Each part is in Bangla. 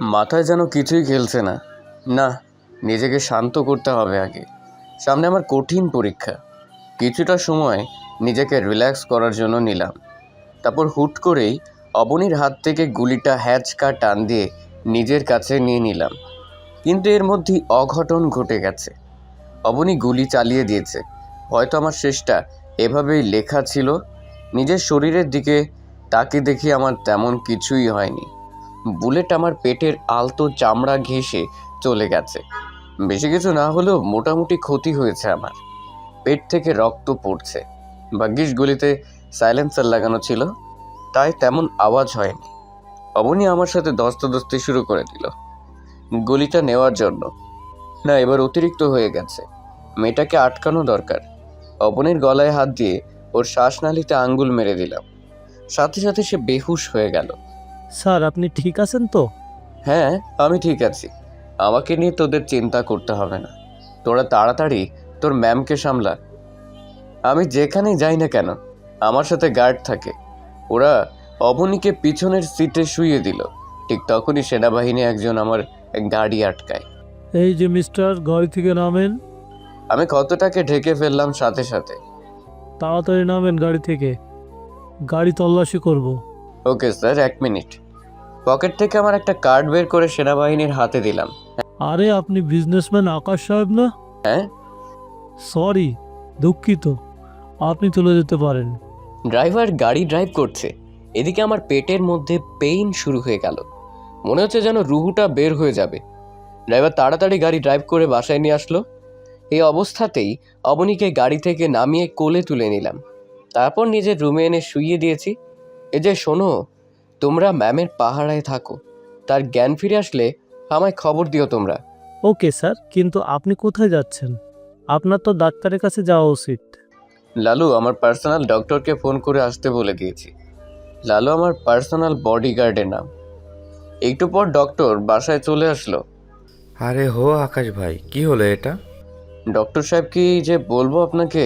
মাথায় যেন কিছুই খেলছে না। না, নিজেকে শান্ত করতে হবে আগে। সামনে আমার কঠিন পরীক্ষা। কিছুটা সময় নিজেকে রিল্যাক্স করার জন্য নিলাম। তারপর হুট করেই অবনীর হাত থেকে গুলিটা হ্যাচকা টান দিয়ে নিজের কাছে নিয়ে নিলাম। কিন্তু এর মধ্যেই অঘটন ঘটে গেছে। অবনী গুলি চালিয়ে দিয়েছে। হয়তো আমার শেষটা এভাবেই লেখা ছিল। নিজের শরীরের দিকে তাকে দেখি আমার তেমন কিছুই হয়নি। বুলেট আমার পেটের আলতো চামড়া ঘেঁষে চলে গেছে। বেশি কিছু না হলেও মোটামুটি ক্ষতি হয়েছে আমার। পেট থেকে রক্ত পড়ছে। ভাগ্যিস গুলিতে সাইলেন্সার লাগানো ছিল, তাই তেমন আওয়াজ হয়নি। অবনী আমার সাথে দস্তদস্তি শুরু করে দিল। গুলিটা নেওয়ার জন্য। না, এবার অতিরিক্ত হয়ে গেছে। মেয়েটাকে আটকানো দরকার। অবনীর গলায় হাত দিয়ে ওর শ্বাসনালিতে আঙ্গুল মেরে দিলাম। সাথে সাথে সে বেহুশ হয়ে গেল। স্যার আপনি ঠিক আছেন তো? হ্যাঁ আমি ঠিক আছি। আমাকে নিয়ে তোদের চিন্তা করতে হবে না। তোরা তাড়াতাড়ি তোর ম্যামকে সামলা। আমি যেখানেই যাই না কেন আমার সাথে গার্ড থাকে। ওরা অবনীকে পিছনের সিটে শুইয়ে দিল। ঠিক তখনই সেনাবাহিনী একজন আমার গাড়ি আটকায়। এই যে মিস্টার গাড়ি থেকে নামেন। আমি ক্ষতটাকে ঢেকে ফেললাম সাথে সাথে। তাড়াতাড়ি নামেন গাড়ি থেকে। গাড়ি তল্লাশি করব। ওকে স্যার এক মিনিট। পকেট থেকে আমার একটা কার্ড বের করে সেনাবাহিনীর হাতে দিলাম। আরে আপনি বিজনেসম্যান আকাশ সাহেব না? হ্যাঁ? সরি দুঃখিত। আপনি চলে যেতে পারেন। ড্রাইভার গাড়ি ড্রাইভ করছে। এদিকে আমার পেটের মধ্যে পেইন শুরু হয়ে গেল। মনে হচ্ছে যেন রুহুটা বের হয়ে যাবে। ড্রাইভার তাড়াতাড়ি গাড়ি ড্রাইভ করে বাসায় নিয়ে আসলো। এই অবস্থাতেই অবনীকে গাড়ি থেকে নামিয়ে কোলে তুলে নিলাম। তারপর নিজের রুমে এনে শুইয়ে দিয়েছি। এ যে শোনো তোমরা ম্যামের পাহারায় থাকো। তার জ্ঞান ফিরে আসলে আমায় খবর দিও তোমরা। ওকে স্যার কিন্তু আপনি কোথায় যাচ্ছেন? আপনার তো ডাক্তারের কাছে যাওয়া উচিত। লালু আমার পার্সোনাল ডক্টরকে ফোন করে আসতে বলে দিয়েছি লালু আমার পার্সোনাল বডিগার্ডের নাম। একটু পর ডক্টর বাসায় চলে আসলো। আরে হো আকাশ ভাই কি হলো এটা? ডক্টর সাহেব কি যে বলব আপনাকে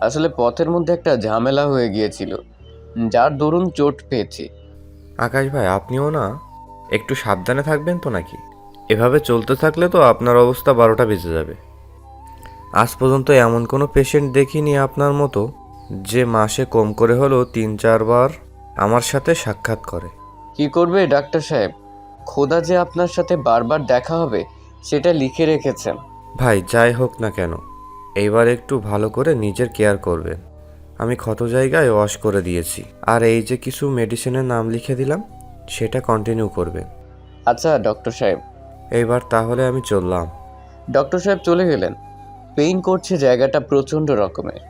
আসলে পথের মধ্যে একটা ঝামেলা হয়ে গিয়েছিল। যার দরুন চোট পেয়েছি। আকাশ ভাই আপনিও না? একটু সাবধানে থাকবেন তো নাকি? এভাবে চলতে থাকলে তো আপনার অবস্থা বারোটা বেজে যাবে। আজ পর্যন্ত এমন কোনো পেশেন্ট দেখিনি আপনার মতো যে মাসে কম করে হলেও তিন চারবার আমার সাথে সাক্ষাৎ করে। কি করবে ডাক্তার সাহেব? খোদা যে আপনার সাথে বারবার দেখা হবে সেটা লিখে রেখেছেন। ভাই যাই হোক না কেন এইবার একটু ভালো করে নিজের কেয়ার করবেন। আমি ক্ষত জায়গায় ওয়াশ করে দিয়েছি। আর এই যে কিছু মেডিসিনের নাম লিখে দিলাম সেটা কন্টিনিউ করবেন আচ্ছা ডক্টর সাহেব। এইবার তাহলে আমি চললাম। ডক্টর সাহেব চলে গেলেন। পেইন করছে জায়গাটা প্রচণ্ড রকমের।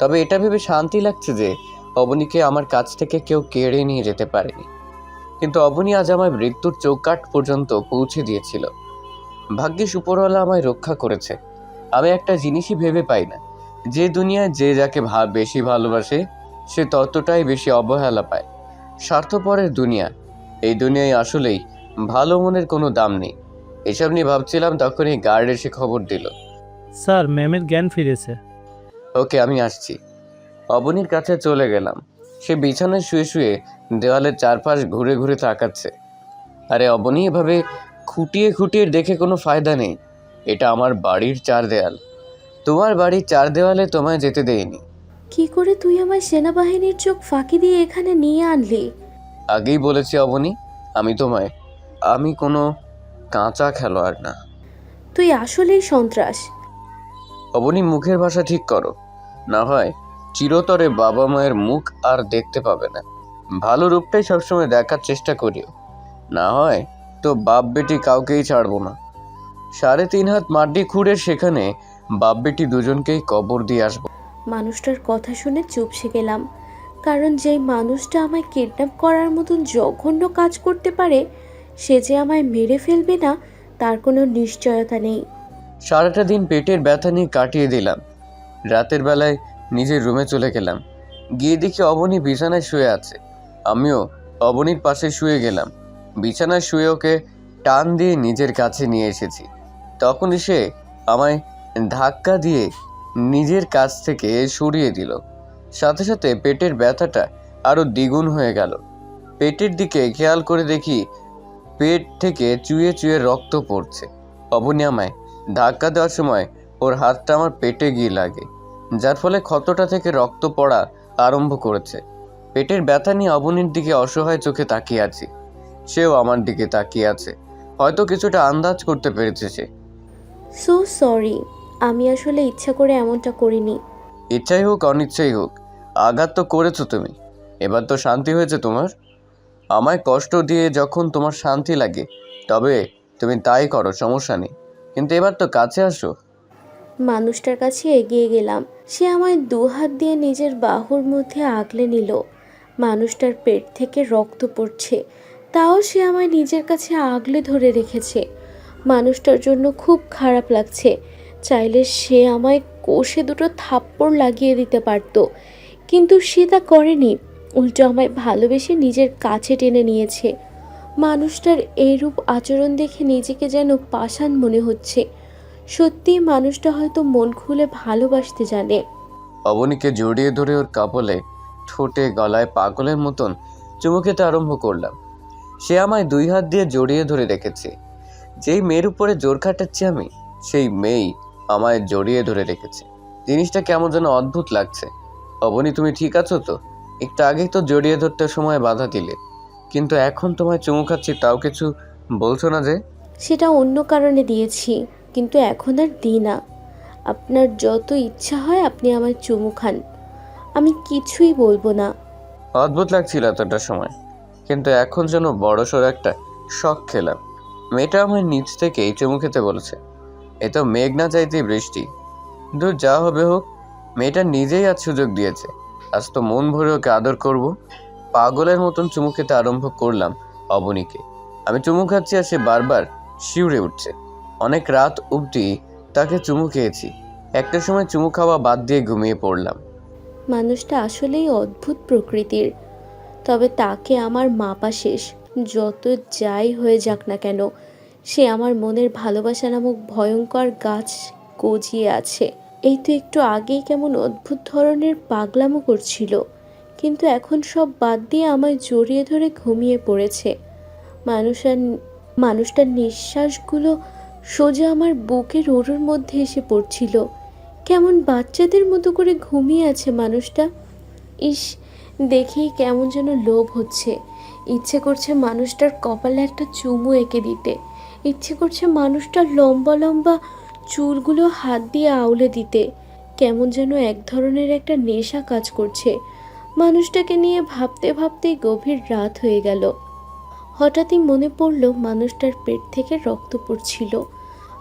তবে এটা ভেবে শান্তি লাগছে যে অবনীকে আমার কাছ থেকে কেউ কেড়ে নিয়ে যেতে পারেনি। কিন্তু অবনী আজ আমার মৃত্যুর চৌকাট পর্যন্ত পৌঁছে দিয়েছিল। ভাগ্যিস উপরওয়ালা আমায় রক্ষা করেছে। আমি একটা জিনিসই ভেবে পাই না। যে দুনিয়ায় যে যাকে ভা বেশি ভালোবাসে সে ততটাই বেশি অবহেলা পায়। স্বার্থপরের দুনিয়া এই দুনিয়ায় আসলেই ভালো মনের কোনো দাম নেই। এসব নিয়ে ভাবছিলাম তখনই গার্ড এসে খবর দিল। স্যার ম্যামের জ্ঞান ফিরেছে। ওকে আমি আসছি। অবনীর কাছে চলে গেলাম। সে বিছানায় শুয়ে শুয়ে দেওয়ালের চারপাশ ঘুরে ঘুরে তাকাচ্ছে। আরে অবনী এভাবে খুঁটিয়ে খুঁটিয়ে দেখে কোনো ফায়দা নেই। এটা আমার বাড়ির চার দেয়াল। তোমার বাড়ির চার দেওয়ালে তোমায় যেতে দেয়নি কি করে তুই আমার সেনাবাহিনীর চোখ ফাঁকি দিয়ে এখানে নিয়ে আনলি? আগেই বলেছি অবনী আমি তোমায় আমি কোনো কাঁচা খেলোয়াড় না। তুই আসলেই সন্ত্রাস। অবনী মুখের ভাষা ঠিক করো। না হয় চিরতরে বাবা মায়ের মুখ আর দেখতে পাবে না। ভালো রূপটাই সবসময় দেখার চেষ্টা করিও। না হয় তো বাপ বেটি কাউকেই ছাড়বো না। সাড়ে তিন হাত মাটি খুঁড়ে সেখানে বাপ বেটি দুজনকেই কবর দিয়ে আসব। মানুষটার কথা শুনে চুপসে গেলাম। কারণ যেই মানুষটা আমায় কিডন্যাপ করার মতন জঘন্য কাজ করতে পারে সে যে আমায় মেরে ফেলবে না তার কোনো নিশ্চয়তা নেই। সারাটা দিন পেটের ব্যথা নিয়ে কাটিয়ে দিলাম। রাতের বেলায় নিজের রুমে চলে গেলাম। গিয়ে দেখি অবনী বিছানায় শুয়ে আছে। আমিও অবনীর পাশে শুয়ে গেলাম। বিছানায় শুয়ে ওকে টান দিয়ে নিজের কাছে নিয়ে এসেছি। তখনই সে আমায় ধাক্কা দিয়ে নিজের কাছ থেকে সরিয়ে দিল। সাথে সাথে পেটের ব্যথাটা আরও দ্বিগুণ হয়ে গেল। পেটের দিকে খেয়াল করে দেখি পেট থেকে চুয়ে চুয়ে রক্ত পড়ছে। অবনী আমায় ধাক্কা দেওয়ার সময় ওর হাতটা আমার পেটে গিয়ে লাগে, যার ফলে ক্ষতটা থেকে রক্ত পড়া আরম্ভ করেছে। পেটের ব্যথা নিয়ে অবনীর দিকে অসহায় চোখে তাকিয়ে আছি। সেও আমার দিকে তাকিয়ে আছে। হয়তো কিছুটা আন্দাজ করতে পেরেছে সে। সো সরি আমি আসলে ইচ্ছা করে এমনটা করিনি। ইচ্ছাই হোক অনিচ্ছাই হোক আঘাত তো করেছ তুমি। এবার তো শান্তি হয়েছে তোমার। আমায় কষ্ট দিয়ে যখন তোমার শান্তি লাগে তবে তুমি তাই করো সমস্যা নেই। কিন্তু এবার তো কাছে আসো। মানুষটার কাছে এগিয়ে গেলাম। সে আমায় দুহাত দিয়ে নিজের বাহুর মধ্যে আগলে নিল। মানুষটার পেট থেকে রক্ত পড়ছে। তাও সে আমায় নিজের কাছে আগলে ধরে রেখেছে। মানুষটার জন্য খুব খারাপ লাগছে। চাইলে সে আমায় কোষে দুটো থাপ্পড় লাগিয়ে দিতে পারত। কিন্তু সে তা করেনি। উল্টো আমায় ভালোবেসে নিজের কাছে টেনে নিয়েছে। মানুষটার এইরূপ আচরণ দেখে নিজেকে যেন পাষাণ মনে হচ্ছে। সত্যি মানুষটা হয়তো মন খুলে ভালোবাসতে জানে। অবনীকে জড়িয়ে ধরে ওর কাপলে, ঠোঁটে, গলায় পাগলের মতন চুমু খেতে আরম্ভ করলাম। সে আমায় দুই হাত দিয়ে জড়িয়ে ধরে রেখেছে। যেই মেয়ের উপরে জোর খাটাচ্ছি আমি, সেই মেয়েই আমায় জড়িয়ে ধরে রেখেছে। জিনিসটা কেমন যেন অদ্ভুত লাগছে। অবনি তুমি ঠিক আছো তো? একটু আগেই তো জড়িয়ে ধরতে সময় বাধা দিলে। কিন্তু এখন তোমায় চুমু খাচ্ছি তাও কিছু বলছো না যে? সেটা অন্য কারণে দিয়েছি কিন্তু এখন আর দিই না। আপনার যত ইচ্ছা হয় আপনি আমায় চুমু খান। আমি কিছুই বলব না। অদ্ভুত লাগছিল এতটা সময়। কিন্তু এখন যেন বড়সড় একটা শখ খেলাম। মেয়েটা আমার নিচ থেকেই চুমু খেতে বলেছে। এ তো মেঘ না চাইতেই বৃষ্টি। দূর যা হবে হোক, মেয়েটা নিজেই আজ সুযোগ দিয়েছে। আজ তো মন ভরে ওকে আদর করব। পাগলের মতন চুমু খেতে আরম্ভ করলাম অবনীকে। আমি চুমু খাচ্ছি আর সে বারবার শিউরে উঠছে। অনেক রাত অবধি তাকে চুমু খেয়েছি। একটা সময় চুমু খাওয়া বাদ দিয়ে ঘুমিয়ে পড়লাম। মানুষটা আসলেই অদ্ভুত প্রকৃতির। তবে তাকে আমার মাপা শেষ। যত যাই হয়ে যাক না কেন সে আমার মনের ভালোবাসা নামক ভয়ঙ্কর গাছ গজিয়ে আছে। এই তো একটু আগেই কেমন অদ্ভুত ধরনের পাগলামো করছিল, কিন্তু এখন সব বাদ দিয়ে আমায় জড়িয়ে ধরে ঘুমিয়ে পড়েছে। মানুষের মানুষটার নিঃশ্বাসগুলো সোজা আমার বুকের ওরুর মধ্যে এসে পড়ছিল। কেমন বাচ্চাদের মতো করে ঘুমিয়ে আছে মানুষটা। ইস, দেখেই কেমন যেন লোভ হচ্ছে। ইচ্ছে করছে মানুষটার কপালে একটা চুমু এঁকে দিতে। ইচ্ছে করছে মানুষটার লম্বা লম্বা চুলগুলো হাত দিয়ে আউলে দিতে। কেমন যেন এক ধরনের একটা নেশা কাজ করছে। মানুষটাকে নিয়ে ভাবতে ভাবতেই গভীর রাত হয়ে গেল। হঠাৎই মনে পড়ল মানুষটার পেট থেকে রক্ত পড়ছিল।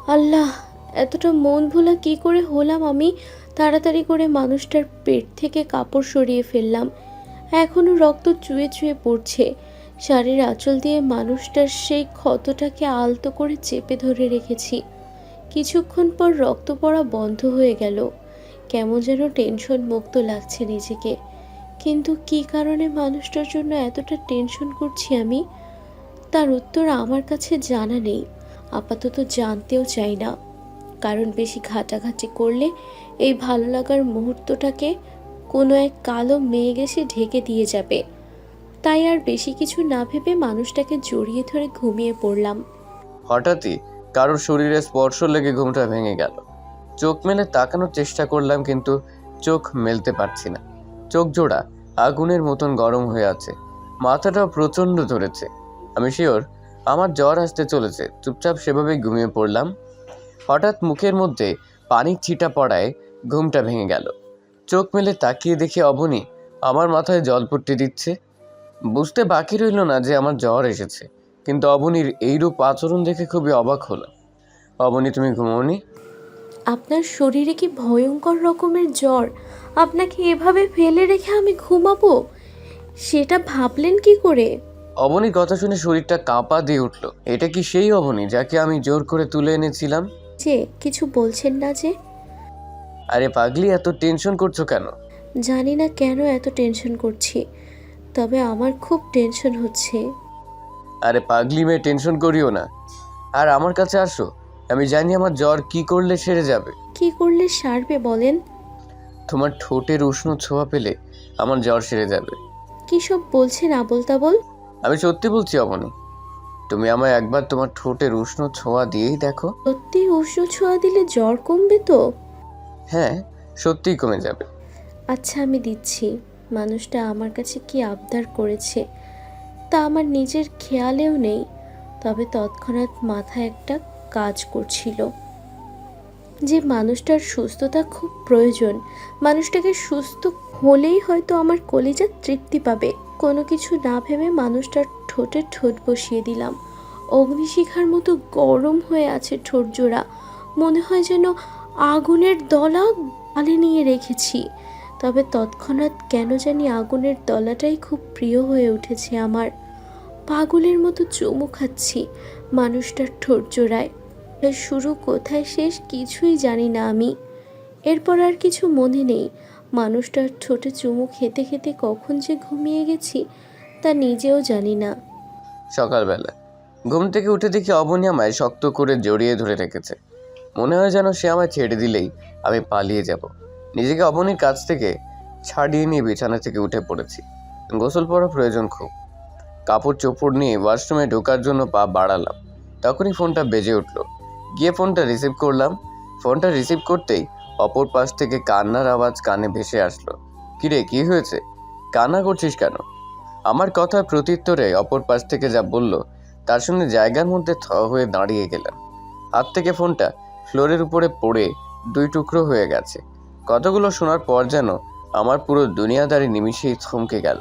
আল্লাহ, এতটা মন ভোলা কী করে হলাম আমি? তাড়াতাড়ি করে মানুষটার পেট থেকে কাপড় সরিয়ে ফেললাম। এখনও রক্ত চুয়ে চুয়ে পড়ছে। শাড়ির আঁচল দিয়ে মানুষটার সেই ক্ষতটাকে আলতো করে চেপে ধরে রেখেছি। কিছুক্ষণ পর রক্ত পড়া বন্ধ হয়ে গেল। কেমন যেন টেনশন মুক্ত লাগছে নিজেকে। কিন্তু কী কারণে মানুষটার জন্য এতটা টেনশন করছি আমি? তার উত্তর আমার কাছে জানা নেই। আপাতত জানতেও চাই না। কারণ বেশি ঘাটাঘাটি করলে এই ভালো লাগার মুহূর্তটাকে কোনো এক কালো মেঘ এসে ঢেকে দিয়ে যাবে। তাই আর বেশি কিছু না ভেবে মানুষটাকে জড়িয়ে ধরে ঘুমিয়ে পড়লাম। হঠাৎই কারোর শরীরে স্পর্শ লেগে ঘুমটা ভেঙে গেল। চোখ মেলে তাকানোর চেষ্টা করলাম কিন্তু চোখ মেলতে পারছি না। চোখ জোড়া আগুনের মতন গরম হয়ে আছে। মাথাটাও প্রচণ্ড ধরেছে। আমি শিওর আমার জ্বর আসতে চলেছে। চুপচাপ সেভাবেই ঘুমিয়ে পড়লাম। হঠাৎ মুখের মধ্যে পানির ছিটা পড়ায় ঘুমটা ভেঙে গেল। চোখ মেলে তাকিয়ে দেখে অবনী আমার মাথায় জল পট্টি দিচ্ছে। বুঝতে বাকি রইল না যে আমার জ্বর এসেছে। কিন্তু অবনীর এইরূপ আচরণ দেখে খুবই অবাক হলাম। অবনী তুমি ঘুমোনি আপনার শরীরে কি ভয়ঙ্কর রকমের জ্বর? আপনাকে এভাবে ফেলে রেখে আমি ঘুমাবো? সেটা ভাবলেন কি করে? অবনীর কথা শুনে শরীরটা কাঁপা দিয়ে উঠল। এটা কি সেই অবনী যাকে আমি জোর করে তুলে এনেছিলাম? যে কিছু বলছেন না যে? আরে পাগলি এত টেনশন করছ কেন? জানি না কেন এত টেনশন করছি। তবে আমার খুব টেনশন হচ্ছে। আরে পাগলি মেয়ে টেনশন করিও না। আর আমার কাছে আসো আমি জানি আমার জ্বর কি করলে সেরে যাবে। কি করলে সারবে বলেন? তোমার ঠোঁটের উষ্ণ ছোঁয়া পেলে আমার জ্বর সেরে যাবে। কি সব বলছেন আবল তাবল আমি সত্যি বলছি অবনী তুমি আমায় একবার তোমার ঠোঁটের উষ্ণ ছোঁয়া দিয়েই দেখো। সত্যি উষ্ণ ছোঁয়া দিলে জ্বর কমবে তো? হ্যাঁ সত্যিই কমে যাবে। আচ্ছা আমি দিচ্ছি। মানুষটা আমার কাছে কি আবদার করেছে তা আমার নিজের খেয়ালেও নেই, তবে তৎক্ষণাৎ মাথায় একটা কাজ করছিল। যে মানুষটার সুস্থতা খুব প্রয়োজন, মানুষটাকে সুস্থ হলেই হয়তো আমার কলিজা তৃপ্তি পাবে। কোনো কিছু না ভেবে মানুষটার ঠোঁটে ঠোঁট বসিয়ে দিলাম। অগ্নিশিখার মতো গরম হয়ে আছে ঠোঁট জোড়া মনে হয় যেন আগুনের দলা গালে নিয়ে রেখেছি। তবে তৎক্ষণাৎ কেন জানি আগুনের তলাটাই খুব প্রিয় হয়ে উঠেছে আমার। পাগলের মতো চুমু খাচ্ছি মানুষটার ঠোঁট জোড়ায় এর শুরু কোথায় শেষ কিছুই জানি না আমি। এরপর আর কিছু মনে নেই। মানুষটার ঠোঁটে চুমু খেতে খেতে কখন যে ঘুমিয়ে গেছি তা নিজেও জানি না। সকালবেলা। ঘুম থেকে উঠে দেখি অবনী আমায় শক্ত করে জড়িয়ে ধরে রেখেছে। মনে হয় যেন সে আমায় ছেড়ে দিলেই আমি পালিয়ে যাব। নিজেকে অবনীর কাছ থেকে ছাড়িয়ে নিয়ে বিছানা থেকে উঠে পড়েছি। গোসল পরা প্রয়োজন খুব। কাপড় চোপড় নিয়ে ওয়াশরুমে ঢোকার জন্য পা বাড়ালাম। তখনই ফোনটা বেজে উঠল। গিয়ে ফোনটা রিসিভ করলাম। ফোনটা রিসিভ করতেই অপর পাশ থেকে কান্নার আওয়াজ কানে ভেসে আসলো। কিরে, কি হয়েছে? কান্না করছিস কেন? আমার কথার প্রত্যুত্তরে অপর পাশ থেকে যা বলল, তার সঙ্গে জায়গার মধ্যে থ হয়ে দাঁড়িয়ে গেলাম। হাত থেকে ফোনটা ফ্লোরের উপরে পড়ে দুই টুকরো হয়ে গেছে। কথাগুলো শোনার পর যেন আমার পুরো দুনিয়াদারি নিমিষেই থমকে গেল।